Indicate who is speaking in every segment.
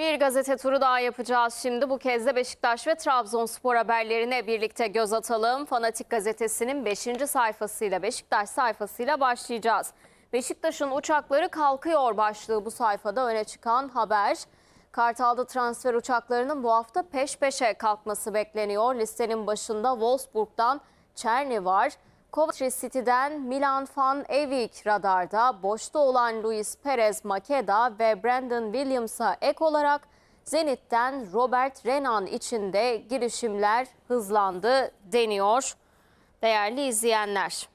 Speaker 1: Bir gazete turu daha yapacağız şimdi. Bu kez de Beşiktaş ve Trabzonspor haberlerine birlikte göz atalım. Fanatik gazetesinin 5. sayfasıyla Beşiktaş sayfasıyla başlayacağız. Beşiktaş'ın uçakları kalkıyor başlığı bu sayfada öne çıkan haber. Kartal'da transfer uçaklarının bu hafta peş peşe kalkması bekleniyor. Listenin başında Wolfsburg'dan Çerni var. Coventry City'den Milan van Eyck radarda, boşta olan Luis Perez Makeda ve Brandon Williams'a ek olarak Zenit'ten Robert Renan için de girişimler hızlandı deniyor. Değerli izleyenler.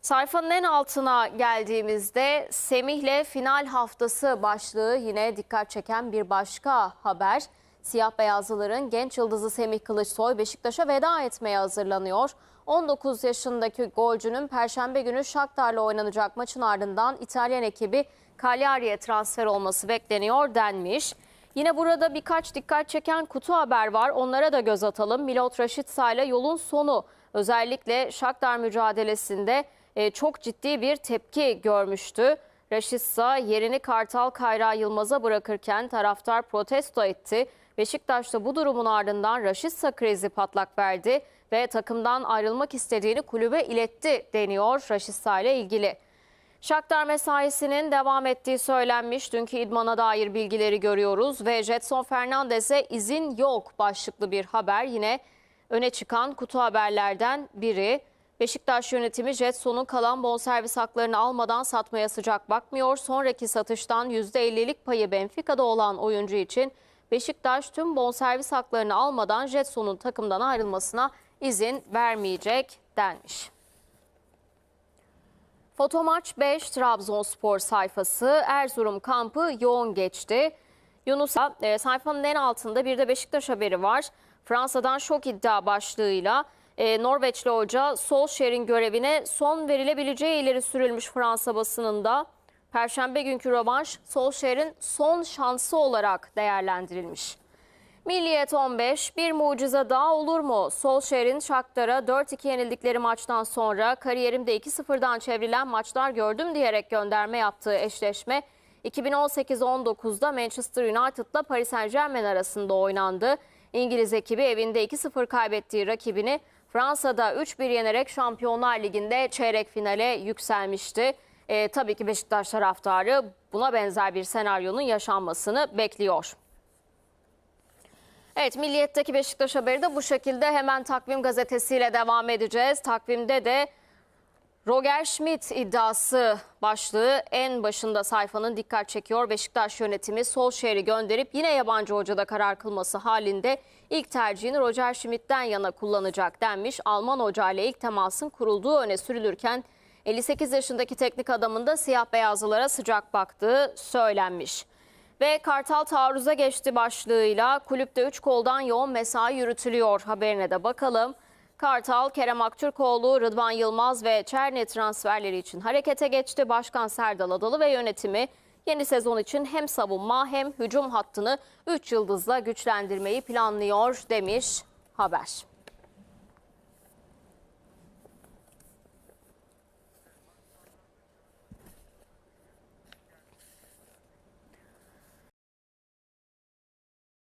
Speaker 1: Sayfanın en altına geldiğimizde Semih'le final haftası başlığı yine dikkat çeken bir başka haber. Siyah beyazlıların genç yıldızı Semih Kılıçsoy Beşiktaş'a veda etmeye hazırlanıyor. 19 yaşındaki golcünün Perşembe günü Shakhtar'la oynanacak maçın ardından İtalyan ekibi Cagliari'ye transfer olması bekleniyor denmiş. Yine burada birkaç dikkat çeken kutu haber var. Onlara da göz atalım. Milot Rashica ile yolun sonu özellikle Shakhtar mücadelesinde e, çok ciddi bir tepki görmüştü. Rashica yerini Kartal Kayra Yılmaz'a bırakırken taraftar protesto etti. Beşiktaş'ta bu durumun ardından Rashica krizi patlak verdi ve takımdan ayrılmak istediğini kulübe iletti deniyor Rashica ile ilgili. Shakhtar mesaisinin devam ettiği söylenmiş. Dünkü idmana dair bilgileri görüyoruz ve Jetson Fernandez'e izin yok başlıklı bir haber yine öne çıkan kutu haberlerden biri. Beşiktaş yönetimi Jetson'un kalan bonservis haklarını almadan satmaya sıcak bakmıyor. Sonraki satıştan %50'lik payı Benfica'da olan oyuncu için Beşiktaş tüm bonservis haklarını almadan Jetson'un takımdan ayrılmasına izin vermeyecek denmiş. Fotomaç 5 Trabzonspor sayfası Erzurum kampı yoğun geçti. Yunus e, sayfanın en altında bir de Beşiktaş haberi var. Fransa'dan şok iddia başlığıyla e, Norveçli hoca Solskjaer'in görevine son verilebileceği ileri sürülmüş Fransa basınında. Perşembe günkü rövanş Solskjaer'in son şansı olarak değerlendirilmiş. Milliyet 15 bir mucize daha olur mu? Solskjaer'in Shakhtar'a 4-2 yenildikleri maçtan sonra kariyerimde 2-0'dan çevrilen maçlar gördüm diyerek gönderme yaptığı eşleşme 2018-19'da Manchester United'la Paris Saint Germain arasında oynandı. İngiliz ekibi evinde 2-0 kaybettiği rakibini Fransa'da 3-1 yenerek Şampiyonlar Ligi'nde çeyrek finale yükselmişti. E, tabii ki Beşiktaş taraftarı buna benzer bir senaryonun yaşanmasını bekliyor. Evet Milliyet'teki Beşiktaş haberi de bu şekilde hemen takvim gazetesiyle devam edeceğiz. Takvimde de Roger Schmidt iddiası başlığı en başında sayfanın dikkat çekiyor. Beşiktaş yönetimi Solskjaer'i gönderip yine yabancı hocada karar kılması halinde ilk tercihini Roger Schmidt'ten yana kullanacak denmiş. Alman hoca ile ilk temasın kurulduğu öne sürülürken 58 yaşındaki teknik adamın da siyah beyazlılara sıcak baktığı söylenmiş. Ve Kartal taarruza geçti başlığıyla kulüpte 3 koldan yoğun mesai yürütülüyor haberine de bakalım. Kartal, Kerem Aktürkoğlu, Rıdvan Yılmaz ve Çerni transferleri için harekete geçti. Başkan Serdal Adalı ve yönetimi yeni sezon için hem savunma hem hücum hattını 3 yıldızla güçlendirmeyi planlıyor demiş haber.